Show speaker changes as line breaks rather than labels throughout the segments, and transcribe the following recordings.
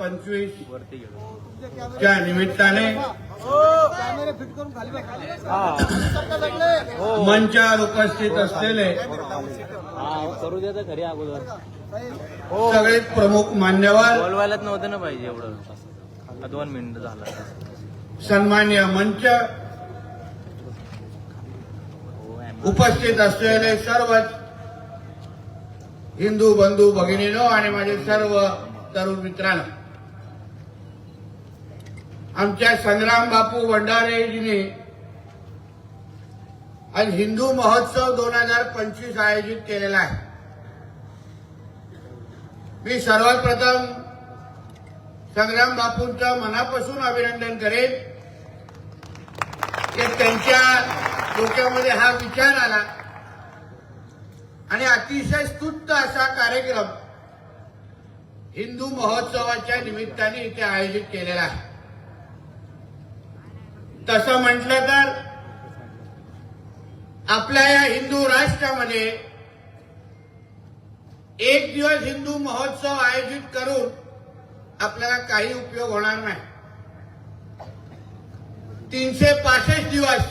पंचवीस. च्या निमित्ताने
कॅमेरे फिट करून खाली बघा.
मंचावर उपस्थित असलेले
हा करू द्या तर खरी अगोदर.
सगळे प्रमुख मान्यवर
बोलवायलाच नव्हतं ना पाहिजे एवढं. हा, दोन मिनिटं झालं.
सन्मान्य मंच
हो
उपस्थित असलेले सर्वच हिंदू बंधू भगिनीनो आणि माझे सर्व तरुण मित्रांनो. आमच्या संग्राम बापू भंडारेजीने आज हिंदू महोत्सव दोन हजार पंचवीस आयोजित केलेला आहे. मी सर्वात प्रथम संग्राम बापूंचं मनापासून अभिनंदन करेन. की त्यांच्या डोक्यामध्ये हा विचार आला. आणि अतिशय स्तुत्त असा कार्यक्रम हिंदू महोत्सवाच्या निमित्ताने इथे आयोजित केलेला आहे. तसं म्हटलं तर आपल्या या हिंदू राष्ट्रामध्ये एक दिवस हिंदू महोत्सव आयोजित करून आपल्याला काही उपयोग होणार नाही. तीनशे पासष्ट दिवस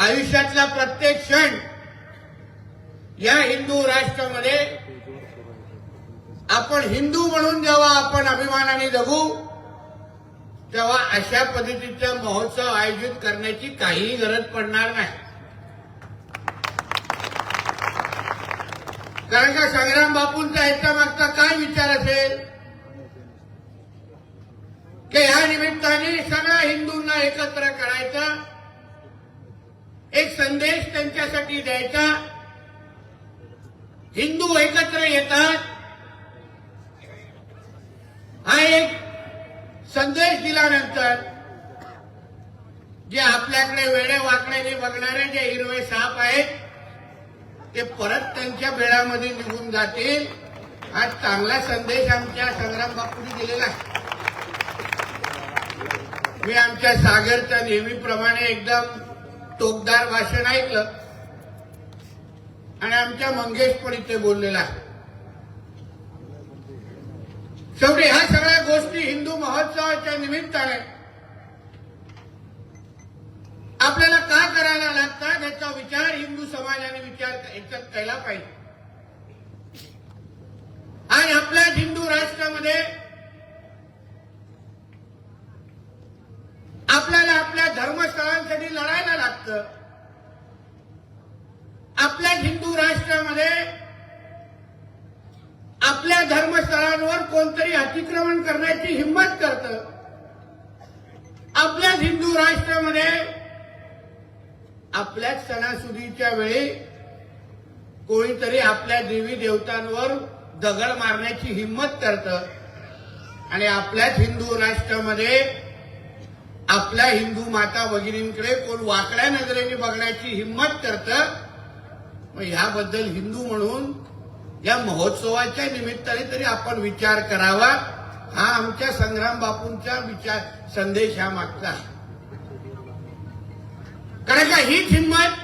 आयुष्यातला प्रत्येक क्षण या हिंदू राष्ट्रामध्ये आपण हिंदू म्हणून जेव्हा आपण अभिमानाने जगू तेव्हा अशा पद्धतीचा महोत्सव आयोजित करण्याची काहीही गरज पडणार नाही. कारण का संग्राम बापूंचा ह्याच्या मागचा काय विचार असेल? की ह्या निमित्ताने सगळ्या हिंदूंना एकत्र करायचा एक संदेश त्यांच्यासाठी द्यायचा हिंदू एकत्र येतात हा एक संदेश दिल्यानंतर जे आपल्याकडे वेडे वाकड्याने बघणारे जे हिरवे साप आहेत ते परत त्यांच्या बेळामध्ये निघून जातील. हा चांगला संदेश आमच्या संग्राम बापूंनी दिलेला आहे. मी आमच्या सागरच्या नेहमीप्रमाणे एकदम टोकदार भाषण ऐकलं आणि आमच्या मंगेश पण इथे बोललेला आहे. शेवटी ह्या सगळ्या गोष्टी हिंदू महोत्सवाच्या निमित्ताने. आपल्याला का करायला लागतात याचा विचार हिंदू समाजाने विचार याच्यात केला पाहिजे. आणि आपल्या हिंदू राष्ट्रामध्ये आपल्याला आपल्या धर्मस्थळांसाठी लढायला लागतं. आपल्या हिंदू राष्ट्रामध्ये आपल्या धर्मस्थळांवर कोणतरी अतिक्रमण करण्याची हिंमत करतं. आपल्याच हिंदू राष्ट्रामध्ये आपल्याच सणासुदीच्या वेळी कोणीतरी आपल्या देवी देवतांवर दगड मारण्याची हिंमत करतं. आणि आपल्याच हिंदू राष्ट्रामध्ये आपल्या हिंदू माता भगिनींकडे कोण वाकड्या नजरेने बघण्याची हिंमत करतं मग ह्याबद्दल हिंदू म्हणून या महोत्सवाच्या निमित्ताने तरी आपण विचार करावा. हा आमच्या संग्राम बापूंचा विचार संदेश हा मागचा. कारण का हीच हिंमत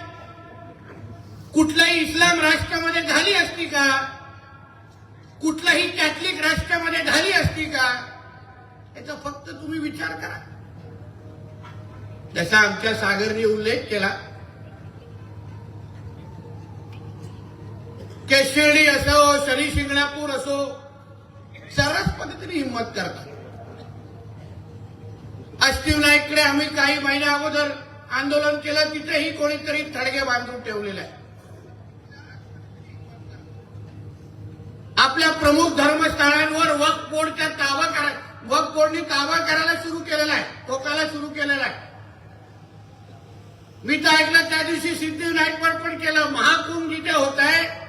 कुठल्याही इस्लाम राष्ट्रामध्ये झाली असती का? कुठल्याही कॅथलिक राष्ट्रामध्ये झाली असती का? याचा फक्त तुम्ही विचार करा. जसा आमच्या सागरने उल्लेख केला केशिर्डी असो शनी शिंगणापूर असो सर्वच पद्धतीने हिंमत करतात. अष्टविनायकडे आम्ही काही महिन्या अगोदर आंदोलन केलं तिथेही कोणीतरी थडगे बांधून ठेवलेले आहे. आपल्या प्रमुख धर्मस्थळांवर वक्फ बोर्डचा ताबा करा वक्फ बोर्डने ताबा करायला सुरू केलेला आहे टोकाला सुरू केलेला आहे. मी तर ऐकलं त्या दिवशी सिद्धिविनायकवर पण केलं महाकुंभ जिथे होत आहे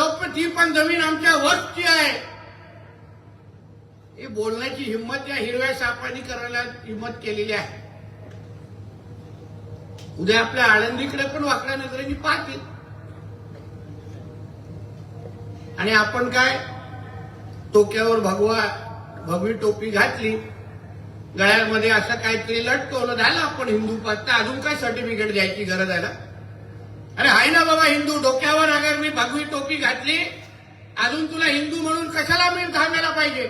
ती पण जमीन आमच्या वस्ती आहे. ही बोलण्याची हिंमत या हिरव्या सापांनी करायला हिंमत केलेली आहे. उद्या आपल्या आळंदीकडे पण वाकड्या नजरेने पाहतील. आणि आपण काय? टोक्यावर भगवा भगवी टोपी घातली. गळ्यामध्ये असं काहीतरी लटकवलं. झालं आपण हिंदू पाहता. अजून काय सर्टिफिकेट द्यायची गरज आहे ना? अरे आहे ना बाबा हिंदू. डोक्यावर टोपी घातली. अजून तुला हिंदू म्हणून कशाला मी घालायला पाहिजे?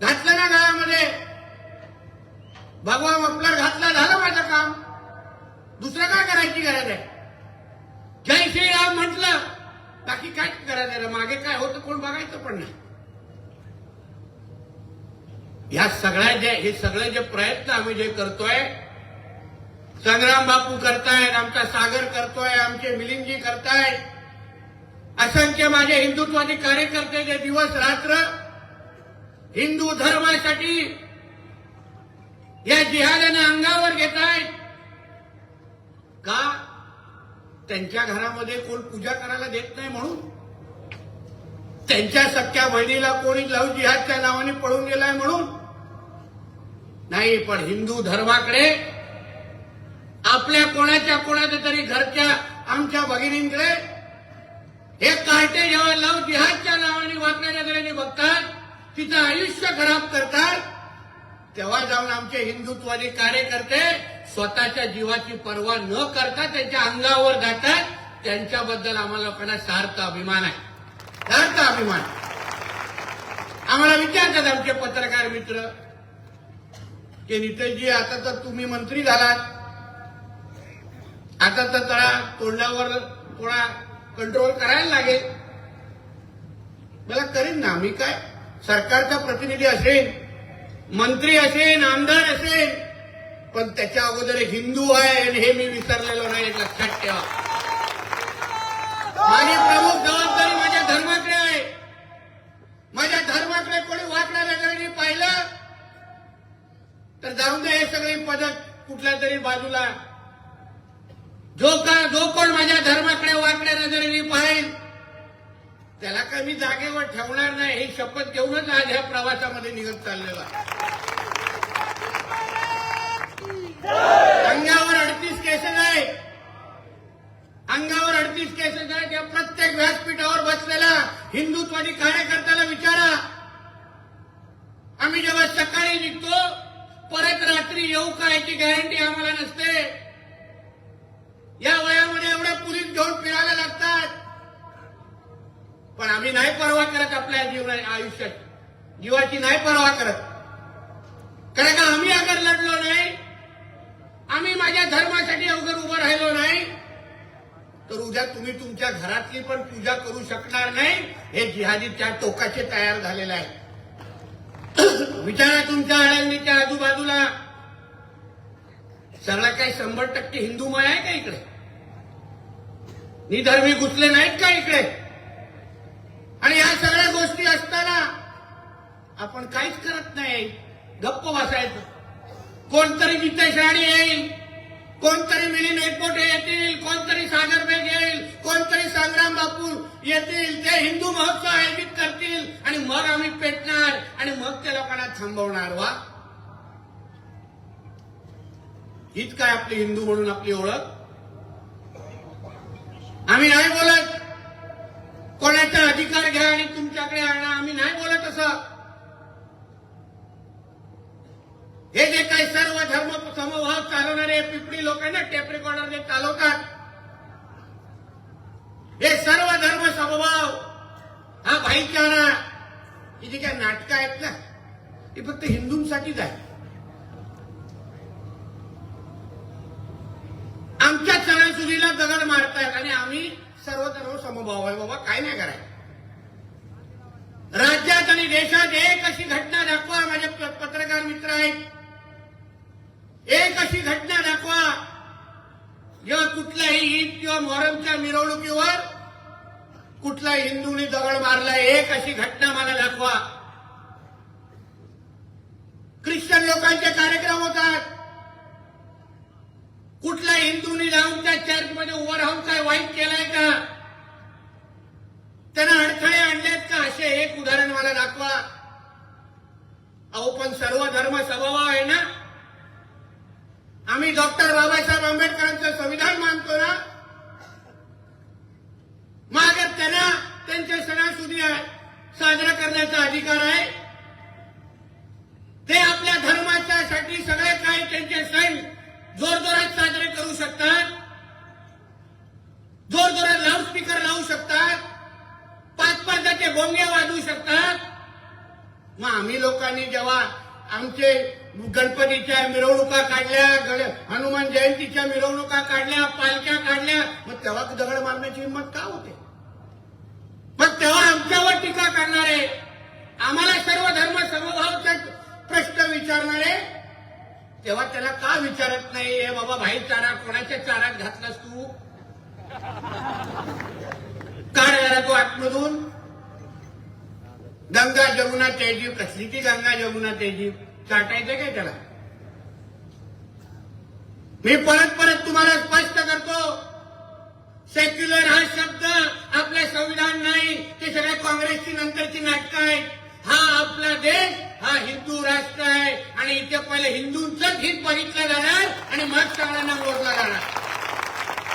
घातलं ना गळ्यामध्ये भगवा मफलर घातला झालं माझं काम. दुसरं काय करायची गरज आहे? जय श्रीराम म्हटलं बाकी काय करायला मागे काय होतं कोण बघायचं पण नाही. ह्या सगळ्या जे हे सगळे जे प्रयत्न आम्ही जे करतोय संग्राम बापू करतायत आमचा सागर करतोय आमचे मिलिंदजी करतायत असंख्य माझे हिंदुत्वादी कार्यकर्ते जे दिवस रात्र हिंदू धर्मासाठी या जिहादानं अंगावर घेत आहेत का त्यांच्या घरामध्ये कोण पूजा करायला देत नाही म्हणून? त्यांच्या सख्या बहिणीला कोणी लव जिहादच्या नावाने पळून गेलाय म्हणून? नाही पण हिंदू धर्माकडे आपल्या कोणाच्या कोणाच्या तरी घरच्या आमच्या भगिनींकडे हे कार्टे जेव्हा लव जिहादच्या नावाने वाकणाऱ्या बघतात तिचं आयुष्य खराब करतात तेव्हा जाऊन आमचे हिंदुत्वादी कार्यकर्ते स्वतःच्या जीवाची पर्वा न करता त्यांच्या अंगावर जातात त्यांच्याबद्दल आम्हाला लोकांना सार्थ अभिमान आहे. सार्थ अभिमान. आम्हाला विचारतात आमचे पत्रकार मित्र की नितेशजी आता तर तुम्ही मंत्री झालात. आता तर तळा तोंडावर थोडा कंट्रोल करायला लागेल. मला करीन ना मी काय? सरकारचा प्रतिनिधी असेल मंत्री असेल आमदार असेल पण त्याच्या अगोदर एक हिंदू आहे आणि हे मी विसरलेलो नाही लक्षात ठेवा. माझी प्रमुख जबाबदारी माझ्या धर्माकडे आहे. माझ्या धर्माकडे कोणी वाकड्या नजरेने पाहिलं. तर जाऊन दे हे सगळी पदक कुठल्या तरी बाजूला. जो का जो कोण माझ्या धर्माकडे वाकड्या नजरेने पाहेल त्याला काय मी जागेवर ठेवणार नाही ही शपथ घेऊनच आज ह्या प्रवासामध्ये निघत चाललेला आहे. अंगावर अडतीस केसेस आहे. अंगावर अडतीस केसेस आहे त्या प्रत्येक व्यासपीठावर बसलेला हिंदुत्वादी कार्यकर्त्याला विचारा. आम्ही जेव्हा सकाळी निघतो परत रात्री येऊ का याची गॅरंटी आम्हाला नसते. या वयामध्ये एवढ्या पोलीस घेऊन फिरायला लागतात. पण आम्ही नाही पर्वा करत आपल्या जीवना आयुष्यात. जीवाची नाही पर्वा करत. कारण का आम्ही अगर लढलो नाही आम्ही माझ्या धर्मासाठी अवघड उभं राहिलो नाही तर उद्या तुम्ही तुमच्या घरातली पण पूजा करू शकणार नाही हे जिहादी त्या टोकाचे तयार झालेलं आहे. विचारा तुमच्या आळंदीच्या आजूबाजूला. सगळा काही शंभर टक्के हिंदूमय आहे का इकडे? निधर्मी गुंतले नाहीत का इकडे? आणि या सगळ्या गोष्टी असताना आपण काहीच करत नाही. गप्प बसायचं. कोणतरी नितेश येईल कोणतरी मिलिंद एकपोटे येतील कोणतरी सागर बेग येईल कोणतरी संग्राम बापू येतील ते हिंदू महोत्सव आयोजित करतील आणि मग आम्ही पेटणार आणि मग त्या लोकांना थांबवणार वा? हीच काय आपली हिंदू म्हणून आपली ओळख? आम्ही नाही बोलत. कोणाचा अधिकार घ्या आणि तुमच्याकडे आणा. आम्ही नाही बोलत असं. हे जे काही सर्व धर्म समभाव चालवणारे पिपडी लोक आहे ना टेप रेकॉर्डर जे चालवतात हे सर्व धर्म समभाव हा भाईचारा ही जी काय नाटकं आहेत ना ती फक्त हिंदूंसाठीच आहे आमच्या सणासुदीला दगड मारतायत आणि आम्ही सर्व समभाव आहे. बाबा काय नाही करायचं. राज्यात आणि देशात एक अशी घटना दाखवा. माझे पत्रकार मित्र आहेत. एक अशी घटना दाखवा. जेव्हा कुठल्याही ईद किंवा मोहरमच्या मिरवणुकीवर कुठल्याही हिंदूंनी दगड मारलाय एक अशी घटना मला दाखवा. ख्रिश्चन लोकांचे कार्यक्रम होतात. कुठल्या हिंदूंनी जाऊन त्या चर्चमध्ये उभं राहून काय वाईट केलंय का? त्यांना अडथळे आणलेत का? असे एक उदाहरण मला दाखवा. अहो पण सर्व धर्म स्वभाव आहे ना? आम्ही डॉक्टर बाबासाहेब आंबेडकरांचं संविधान मानतो ना? मग त्यांना त्यांचे सणासुदी आहे साजरा करण्याचा अधिकार आहे. ते आपल्या धर्माच्यासाठी सगळे काही त्यांचे सण जोरजोरात साजरे करू शकतात. जोरजोरात लाऊडस्पीकर लावू शकतात. पाच पाचाचे बोंगे वाजवू शकतात. मग आम्ही लोकांनी जेव्हा आमचे गणपतीच्या मिरवणुका काढल्या हनुमान जयंतीच्या मिरवणुका काढल्या पालख्या काढल्या मग तेव्हा दगड मारण्याची हिंमत का होते? मग तेव्हा आमच्यावर टीका करणारे आम्हाला सर्व धर्म समभावचा प्रश्न विचारणारे तेव्हा त्याला का विचारत नाही? हे बाबा भाई चारा कोणाच्या चारात घातलास तू? काय झाला तू आतमधून गंगा जमुना तेजीव कसली ती गंगा जमुना तेजीव चाटायचं काय त्याला? मी परत परत तुम्हाला स्पष्ट करतो. सेक्युलर हा शब्द आपलं संविधान नाही. ते सगळ्या काँग्रेसची नंतरची नाटकं आहेत. हा आपला देश हा हिंदू राष्ट्र आहे आणि इथे पहिले हिंदूंचंच हित बघितलं जाणार आणि मग सगळ्यांना मोडला जाणार.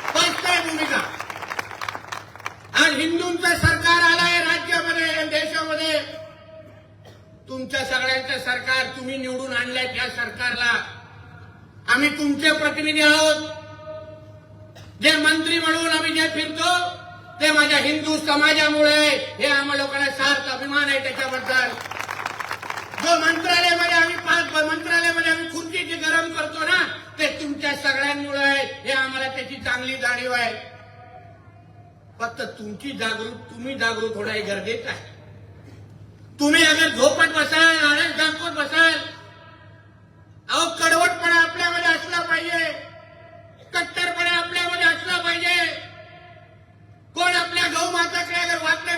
स्पष्ट आहे भूमिका. आज हिंदूंचं सरकार आलंय राज्यामध्ये देशामध्ये. तुमच्या सगळ्यांचं सरकार तुम्ही निवडून आणलंय त्या सरकारला. आम्ही तुमचे प्रतिनिधी आहोत. जे मंत्री म्हणून आम्ही जे फिरतो ते माझ्या हिंदू समाजामुळे. हे आम्हा लोकांना सार्थ अभिमान आहे त्याच्याबद्दल. जो मंत्रालयामध्ये आम्ही पाच मंत्रालयामध्ये आम्ही खुर्ची जे गरम करतो ना ते तुमच्या सगळ्यांमुळे आहे. हे आम्हाला त्याची चांगली जाणीव आहे. फक्त तुमची जागरूक तुम्ही जागरूक होणं हे गरजेचं आहे. तुम्ही अगर झोपत बसाल आळस दाखवत बसाल अहो कडवटपणा आपल्यामध्ये असला पाहिजे. कट्टरपणा आपल्यामध्ये असला पाहिजे. कोण आपल्या गौ माताकडे अगर वाटल्या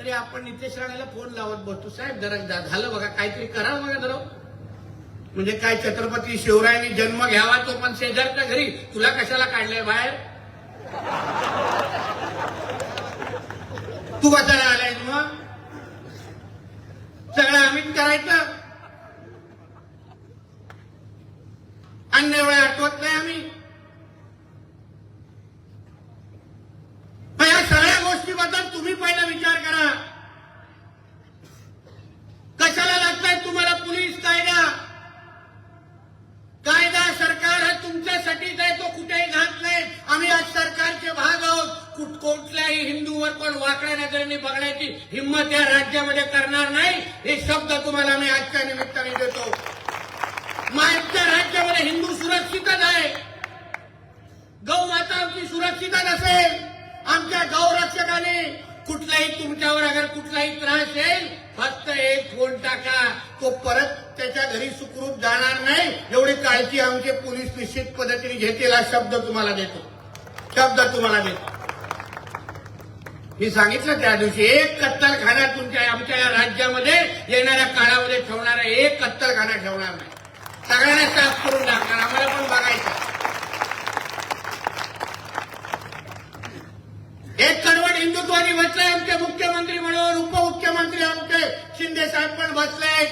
तरी आपण नितेश राणेला फोन लावत बसतो. साहेब जरा झालं बघा काहीतरी करा बघा जरा. म्हणजे काय छत्रपती शिवरायांनी जन्म घ्यावा तो पण शेजारच्या घरी. तुला कशाला काढलंय बाहेर? तू कशाला आलाय मग? सगळं आम्हीच करायचं. अन्य वेळा आठवत नाही आम्ही मग या सगळ्या गोष्टीबद्दल तुम्ही पहिला विचार करा कशाला लागताय तुम्हाला पोलीस कायदा कायदा सरकार हा तुमच्यासाठीच आहे तो कुठेही घात नाही आम्ही आज सरकारचे भाग आहोत कुठ कुठल्याही हिंदूवर कोण वाकड्या नजरेने बघण्याची हिंमत या राज्यामध्ये करणार नाही हे शब्द तुम्हाला मी आजच्या निमित्ताने देतो. माझ्या राज्यामध्ये हिंदू सुरक्षितच आहे. गौ माता आमची सुरक्षितच असेल. आमच्या गौरक्षकाने कुठलाही तुमच्यावर अगर कुठलाही त्रास येईल फक्त एक फोन टाका. तो परत त्याच्या घरी सुखरूप जाणार नाही. एवढी काळजी आमचे पोलीस निश्चित पद्धतीने घेतील हा शब्द तुम्हाला देतो. शब्द तुम्हाला देतो. मी सांगितलं त्या दिवशी एक कत्तलखाना तुमच्या आमच्या या राज्यामध्ये येणाऱ्या काळामध्ये ठेवणारा एक कत्तलखाना ठेवणार नाही. सगळ्यांना साफ करून टाकणार आम्हाला पण बघायचं. एक कडवट हिंदुत्वानी बसलाय आमचे मुख्यमंत्री म्हणून उपमुख्यमंत्री आमचे शिंदे साहेब पण बसले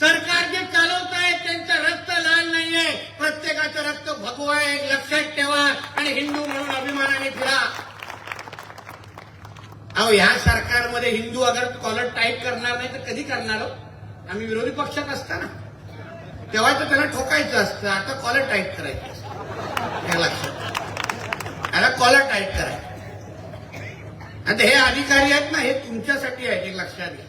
सरकार जे चालवत आहे त्यांचं रक्त लाल नाहीये. प्रत्येकाचं रक्त भगवा आहे लक्षात ठेवा आणि हिंदू म्हणून अभिमानाने फिरा अहो ह्या सरकारमध्ये हिंदू अगर कॉलर टाईप करणार नाही तर कधी करणार हो? आम्ही विरोधी पक्षात असताना. तेव्हा तर त्याला ठोकायचं असतं. आता कॉलर टाईप करायचं असतं. लक्षात त्याला कॉलर टाईप करायचं. आता हे अधिकारी आहेत ना हे तुमच्यासाठी आहेत एक लक्षात घ्या.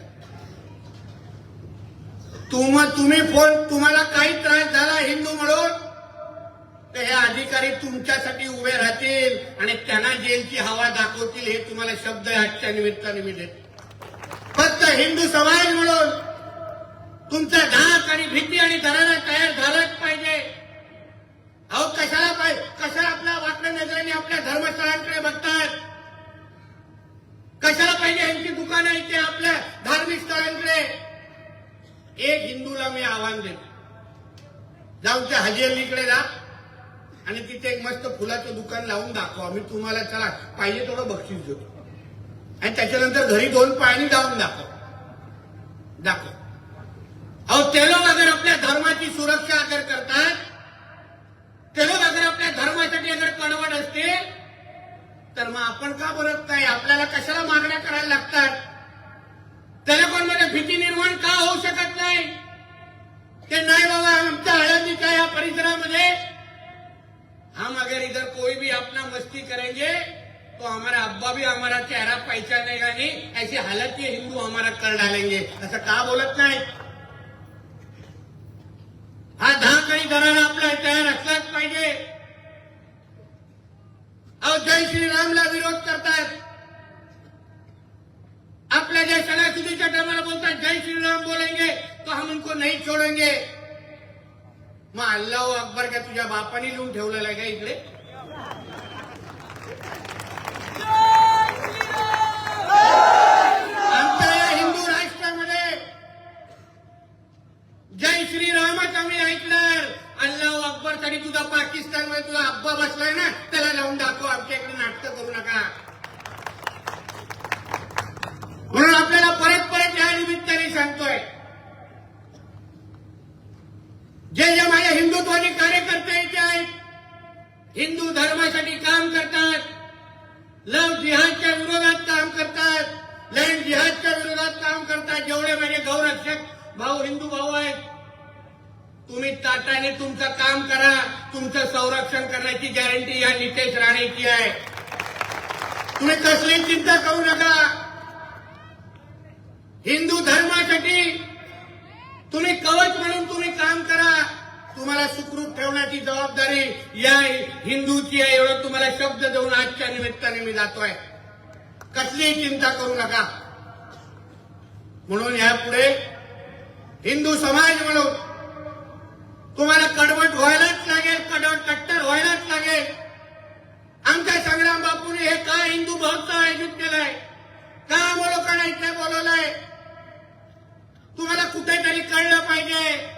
तुम तुम्ही फोन तुम्हाला काही त्रास झाला हिंदू म्हणून? तर हे अधिकारी तुमच्यासाठी उभे राहतील आणि त्यांना जेलची हवा दाखवतील हे तुम्हाला शब्द आजच्या निमित्ताने मी देतो. फक्त हिंदू समाज म्हणून तुमचा धाक आणि भीती आणि धरायला तयार झालाच पाहिजे. अहो कशाला पाहिजे कशाला आपल्या वाटण्या नजरेने आपल्या धर्मस्थळांकडे बघतात? कशाला पाहिजे यांची दुकानं इथे आपल्या धार्मिक स्थळांकडे? एक हिंदूला मी आव्हान देतो. जाऊन त्या हजी अलीकडे जा. आणि तिथे एक मस्त फुलाचं दुकान लावून दाखवा. आम्ही तुम्हाला चला पाहिजे तेवढं बक्षीस देतो. आणि त्याच्यानंतर घरी दोन पाणी लावून दाखव. दाखव. अहो ते लोक अगर आपल्या धर्माची सुरक्षा अगर करतात ते लोक अगर आपल्या धर्मासाठी अगर कडवट असते तर मग आपण का बोलत नाही? आपल्याला कशाला मागण्या करायला लागतात? त्याला कोणमध्ये भीती निर्माण का होऊ शकत नाही? ते नाही बाबा आमच्या हळदीच्या या परिसरामध्ये हम अगर इधर कोई भी अपना मस्ती करेंगे तो हमारा अब्बा भी हमारा चेहरा पहचानेगा नहीं। ऐसी हालत ये हिंदू हमारा कर डालेंगे। असं का बोलत नाही। हा धा काही धरा आपला तयार असलाच पाहिजे अहो जय श्रीरामला विरोध करतात आपल्या ज्या सणासुदीच्या टायमाला बोलतात जय श्रीराम बोलेंगे तो हम उनको नहीं छोडेंगे। मग अल्लाह अकबर का तुझ्या बापाने लिहून ठेवलेला आहे का इकडे? आमच्या या हिंदू राष्ट्रामध्ये जय श्रीरामच आम्ही ऐकणार. अल्लाह अकबर तरी तुझा पाकिस्तानमध्ये तुझा अब्बा बसलाय ना त्याला जाऊन दाखव आमच्या इकडे नाटकं करू नका. म्हणून आपल्याला परत परत या निमित्ताने सांगतोय जे जे माझ्या हिंदुत्वादी कार्यकर्ते आहेत हिंदू धर्मासाठी काम करतात लव जिहादच्या विरोधात काम करतात लँड जिहादच्या विरोधात काम करतात जेवढे माझे गौरक्षक भाऊ हिंदू भाऊ आहेत तुम्ही ताटाने तुमचं काम करा तुमचं संरक्षण करण्याची गॅरंटी या नितेश राणेची आहे. तुम्ही कसली चिंता करू नका. हिंदू धर्मासाठी तुम्ही कवच म्हणून तुम्ही काम करा. तुम्हाला सुखरूप ठेवण्याची जबाबदारी या हिंदूची आहे एवढं तुम्हाला शब्द देऊन आजच्या निमित्ताने मी जातोय. कसलीही चिंता करू नका. म्हणून यापुढे हिंदू समाज म्हणून तुम्हाला कडवट व्हायलाच लागेल कडवट कट्टर व्हायलाच लागेल. आमच्या संग्राम बापूने हे का हिंदू भक्त आयोजित केलंय? का आम्हा लोकांना इथे बोलवलंय तुम्हाला कुठेतरी कळलं पाहिजे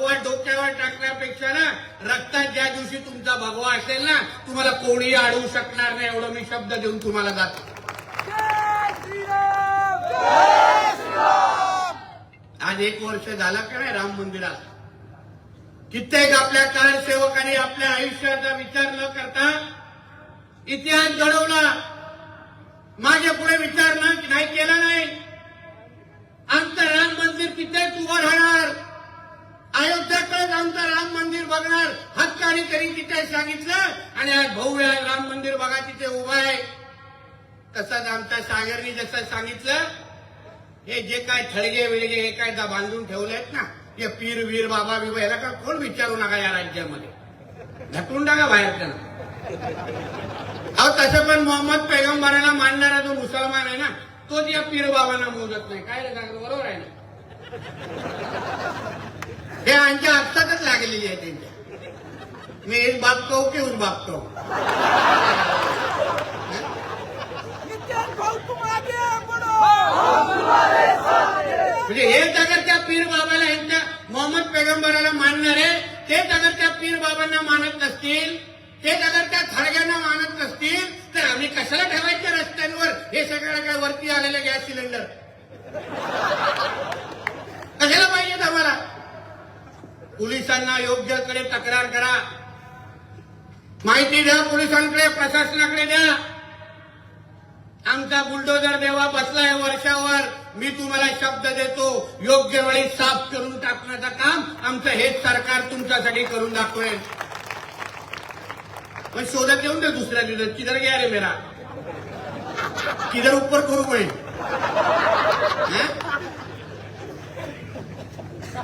अहो भगवा डोक्यावर टाकण्यापेक्षा ना रक्तात ज्या दिवशी तुमचा भगवा असेल ना तुम्हाला कोणी अडवू शकणार नाही एवढं मी शब्द देऊन तुम्हाला जातो. आज एक वर्ष झालं का नाही राम मंदिरात कित्येक आपल्या कारसेवकांनी आपल्या आयुष्याचा विचार न करता इतिहास घडवला. मागे पुढे विचार नाही केला नाही. आमचं राम मंदिर तिथेच उभं राहणार. अयोध्याकडेच आमचं राम मंदिर बघणार. हक्काने तरी तिथे सांगितलं आणि आज भाऊ राम मंदिर बघा तिथे उभं आहे. तसंच आमच्या सागरनी जसं सांगितलं हे जे काय थळगे विळगे हे काय बांधून ठेवलेत ना हे पीर वीर बाबा बिबा याला का कोण विचारू नका या राज्यामध्ये? ढकलून टाका बाहेर त्यांना अहो तसं पण मोहम्मद पैगंबराला मानणारा जो मुसलमान आहे ना तोच या पीर बाबांना मोजत नाही. काय रे बरोबर आहे ना? हे आमच्या हातातच लागलेली आहे त्यांच्या. मी एक बागतो की उस बाप म्हणजे हे अगर त्या पीर बाबाला यांच्या मोहम्मद पेगंबराला मानणारे तेच अगर त्या पीर बाबांना मानत नसतील तेच अगर त्या थडग्यांना मानत नसतील तर आम्ही कशाला ठेवायच्या रस्त्यांवर? हे सगळं काय वरती आलेले गॅस सिलेंडर? कशाला पाहिजेत आम्हाला? पोलिसांना योग्यकडे तक्रार करा. माहिती द्या पोलिसांकडे प्रशासनाकडे द्या. आमचा बुलडोजर देवा बसलाय वर्षावर. मी तुम्हाला शब्द देतो योग्य वेळी साफ करून टाकण्याचं काम आमचं हेच सरकार तुमच्यासाठी करून दाखवेल. पण शोधत येऊन दे दुसऱ्या दिवस किधर गया रे मेरा? किधर ऊपर करू कोणी?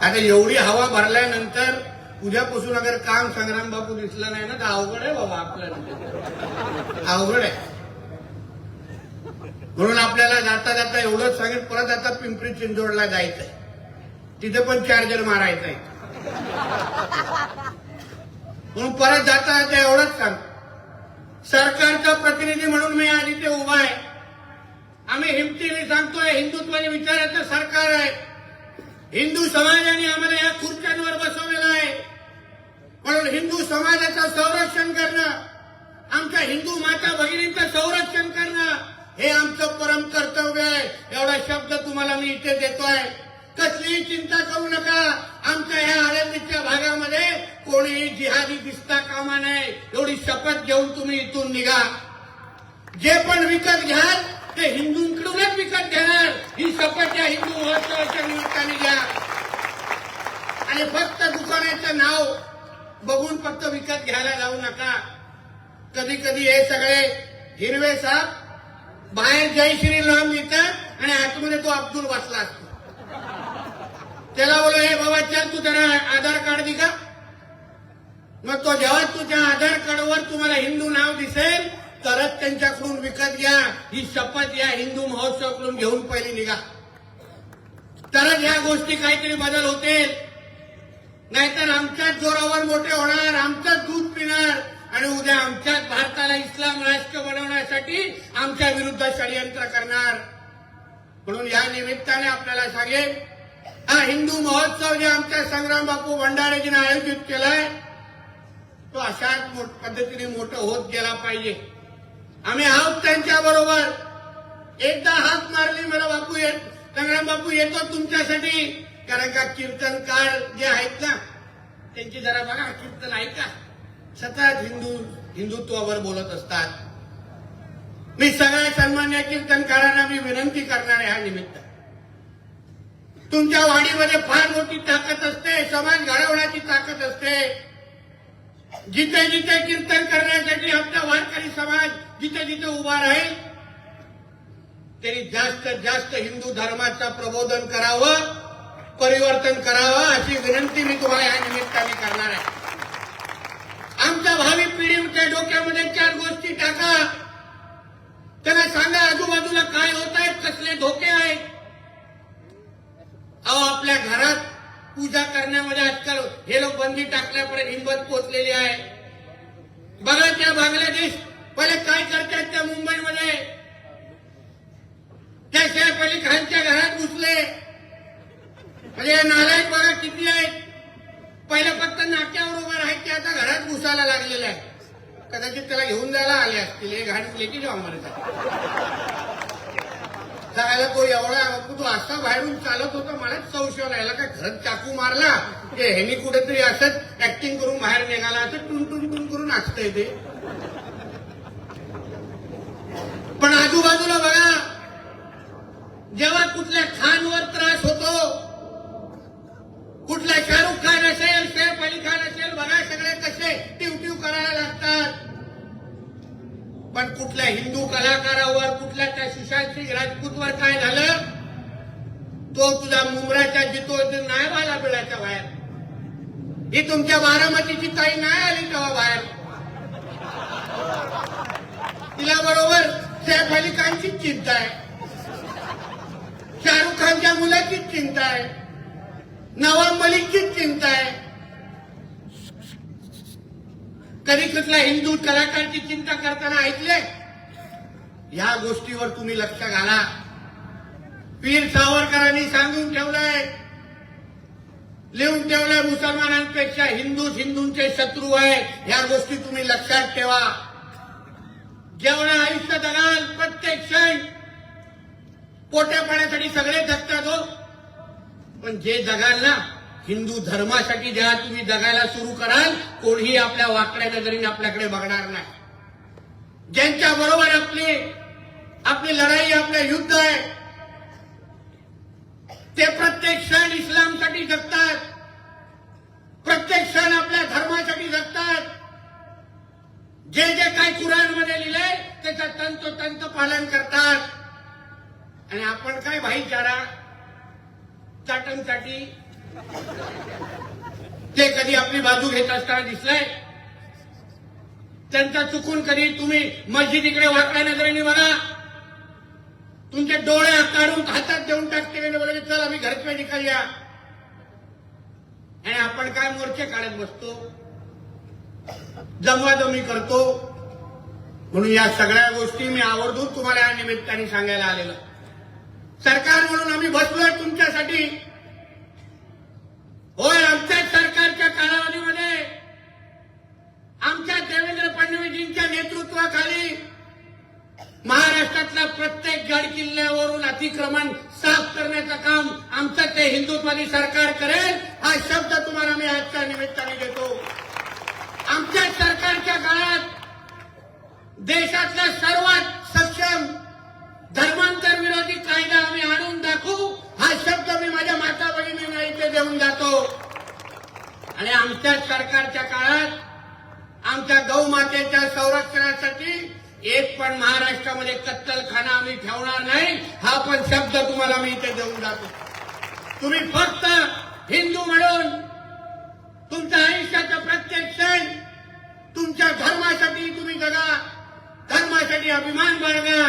आता एवढी हवा भरल्यानंतर उद्यापासून अगर काम संग्राम बापू दिसलं नाही ना तर अवघड आहे बाबा आपल्याला. अवघड आहे. म्हणून आपल्याला जाता जाता एवढंच सांगेल परत आता पिंपरी चिंचवडला जायचंय. तिथे पण चार्जर मारायचंय. म्हणून परत जाता जाता एवढंच सांग सरकारचा प्रतिनिधी म्हणून मी आज इथे उभा आहे. आम्ही हिमतीने सांगतोय हिंदुत्वाने विचारायचं सरकार आहे. हिंदू समाजाने आम्हाला या खुर्च्यांवर बसवलेलं आहे. म्हणून हिंदू समाजाचं संरक्षण करणं आमच्या हिंदू माता भगिनींचं संरक्षण करणं हे आमचं परम कर्तव्य आहे. एवढा शब्द तुम्हाला मी इथे देतोय. कसलीही चिंता करू नका. आमच्या ह्या आळंदीच्या भागामध्ये कोणीही जिहादी दिसता कामा नये. एवढी शपथ घेऊन तुम्ही इथून निघा. जे पण विकत घ्याल ते हिंदूंकडूनच विकत घेणार. ही शपथ या हिंदू महोत्सवाच्या निमित्ताने घ्या. आणि फक्त दुकानाचं नाव बघून फक्त विकत घ्यायला जाऊ नका. कधी कधी हे सगळे हिरवे साप बाहेर जय श्री राम लिहितात आणि आतमध्ये तो अब्दुल बसला असतो. त्याला बोलो हे बाबा चल तू त्याला आधार कार्ड दि का मग तो जेव्हा तुझ्या आधार कार्डवर तुम्हाला हिंदू नाव दिसेल तरच त्यांच्याकडून विकत घ्या. ही शपथ या हिंदू महोत्सवाकडून घेऊन पहिली निघा. तरच ह्या गोष्टी काहीतरी बदल होतील. नाहीतर आमच्याच जोरावर मोठे होणार आमचंच दूध पिणार आणि उद्या आमच्याच भारताला इस्लाम राष्ट्र बनवण्यासाठी आमच्या विरुद्ध षडयंत्र करणार. म्हणून या निमित्ताने आपल्याला सांगेन हा हिंदू महोत्सव जे आमच्या संग्राम बापू भंडारेजीने आयोजित केलाय तो अशाच पद्धतीने मोठं होत गेला पाहिजे. आम्ही आहोत त्यांच्या बरोबर. एकदा हात मारली मला बापू येत संग्राम बापू येतो तुमच्यासाठी. कारण का कीर्तनकार जे आहेत ना त्यांची जरा बघा कीर्तन ऐका. सतत हिंदू हिंदुत्वावर बोलत असतात. मी सगळ्या सन्मान्य कीर्तनकारांना मी विनंती करणार आहे हा निमित्त. तुमच्या वाडीमध्ये फार मोठी ताकद असते समाज घडवण्याची ताकद असते. जिथे जिथे कीर्तन करण्यासाठी आमचा वारकरी समाज जिथे जिथे उभा राहील त्यांनी जास्तीत जास्त हिंदू धर्माचं प्रबोधन करावं परिवर्तन करावं अशी विनंती मी तुम्हाला या निमित्ताने करणार आहे. आमच्या भावी पिढीच्या डोक्यामध्ये चार गोष्टी टाका. त्यांना सांगा आजूबाजूला काय होत आहेत कसले धोके आहेत अहो आपल्या घरात पूजा करण्यामध्ये आजकाल हे लोक बंदी टाकल्यापर्यंत हिंमत पोचलेली आहे. बघा त्या बांगलादेश पहिले काय करतात त्या मुंबईमध्ये? त्या शेफ अली खानच्या घरात घुसले. म्हणजे हे नालायक बघा किती आहेत? पहिले फक्त नाक्यावर उभं राहायचे आता घरात घुसायला लागलेलं आहे कदाचित त्याला घेऊन जायला आले असतील हे घाण लेकी जाऊ आम्हाला जायला तो एवढा तू असा बाहेरून चालत होता मला संशय राहिला काय घरात चाकू मारला हे मी कुठेतरी असंच ऍक्टिंग करून बाहेर निघाला असं टुन टुन टुन करून नाचतंय ते. पण आजूबाजूला बघा जेव्हा कुठल्या खानवर त्रास होतो कुठला शाहरुख खान असेल सैफ अली खान असेल बघा सगळे कसे टिवटिव करायला लागतात. पण कुठल्या हिंदू कलाकारावर कुठल्या त्या सुशांत सिंग राजपूतवर काय झालं तो तुझा मुंबराच्या जितो नाही आला बिळाच्या बाहेर. ही तुमच्या बारामतीची ताई नाही आली तेव्हा बाहेर. तिला बरोबर त्या बालिकांची चिंता आहे. शाहरुख खानच्या मुलाचीच चिंता आहे. नवाब मलिकचीच चिंता आहे. कधी कुठला हिंदू कलाकारची चिंता करताना ऐकले या गोष्टीवर तुम्ही लक्ष घाला. पीर सावरकरांनी सांगून ठेवलंय लिहून ठेवलंय मुसलमानांपेक्षा हिंदूच हिंदूंचे शत्रू आहे या गोष्टी तुम्ही लक्षात ठेवा. जेवढं आयुष्य जगाल प्रत्येक क्षण पोट्या पाण्यासाठी सगळे जगतात हो. पण जे जगाल ना हिंदू धर्मासाठी ज्या तुम्ही जगायला सुरू कराल कोणीही आपल्या वाकड्या नजरेने आपल्याकडे बघणार नाही. ज्यांच्या बरोबर आपली आपली लढाई आपलं युद्ध आहे ते प्रत्येक क्षण इस्लामसाठी जगतात प्रत्येक क्षण आपल्या धर्मासाठी जगतात जे जे काही कुराणमध्ये लिहिलंय त्याचं तंतोतंत पालन करतात. आणि आपण काय भाईचारा? चाटणसाठी ते कधी आपली बाजू घेत असताना दिसलंय? त्यांचा चुकून कधी तुम्ही मस्जिद इकडे वाकड्या नजरेने बघा. तुमचे डोळे काढून हातात देऊन टाकते बोलले चल आम्ही घरच्या निघाल्या. आणि आपण काय मोर्चे काढत बसतो? जमवाजमी करतो. म्हणून या सगळ्या गोष्टी मी आवर्जून तुम्हाला या निमित्ताने सांगायला आलेलं. सरकार म्हणून आम्ही बसलोय तुमच्यासाठी. होय आमच्या सरकारच्या कालावधीमध्ये आमच्या देवेंद्र फडणवीसजींच्या नेतृत्वाखाली महाराष्ट्रातल्या प्रत्येक गड किल्ल्यावरून अतिक्रमण साफ करण्याचं काम आमचं ते हिंदुत्वादी सरकार करेल हा शब्द तुम्हाला मी आजच्या निमित्ताने देतो. आमच्या सरकारच्या काळात देशातल्या सर्वात सक्षम धर्मांतर विरोधी कायदा आम्ही आणून दाखवू हा शब्द मी माझ्या माता बहिणींना इथे देऊन जातो. आणि आमच्या सरकारच्या काळात आमच्या गौमातेच्या संरक्षणासाठी एक पण महाराष्ट्रामध्ये कत्तलखाना आम्ही ठेवणार नाही हा पण शब्द तुम्हाला मी इथे देऊन जातो. तुम्ही फक्त हिंदू म्हणून तुमच्या आयुष्याचा प्रत्येक क्षण तुमच्या धर्मासाठी तुम्ही जगा. धर्मासाठी अभिमान बाळगा.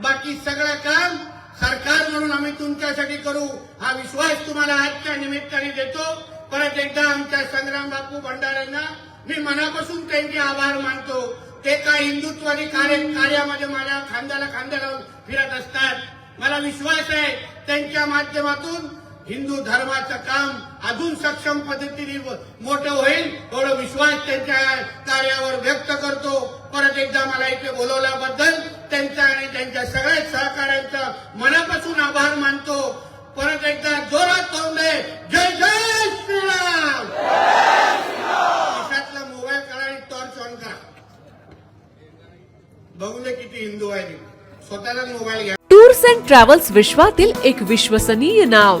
बाकी सगळं काम सरकार म्हणून आम्ही तुमच्यासाठी करू. हा विश्वास तुम्हाला आजच्या निमित्ताने देतो. परत एकदा आमच्या संग्राम बापू भंडाऱ्यांना मी मनापासून त्यांचे आभार मानतो. ते काय हिंदुत्वादी कार्य कार्यामध्ये माझ्या खांद्याला खांद्या लावून फिरत असतात. मला विश्वास आहे त्यांच्या माध्यमातून हिंदू धर्माचं काम अजून सक्षम पद्धतीने मोठं होईल एवढं विश्वास त्यांच्या कार्यावर व्यक्त करतो. परत एकदा मला इथे बोलवल्याबद्दल त्यांचा आणि त्यांच्या सगळ्या सहकाऱ्यांचा मनापासून आभार मानतो. परत एकदा जोरात तोंडे जय जय श्रीराम! देशातला मोबाईल करा आणि टॉर्च ऑन करा. बघू दे किती हिंदू आहे स्वतःला मोबाईल घ्या.
टूर्स अँड ट्रॅव्हल्स विश्वातील एक विश्वसनीय नाव.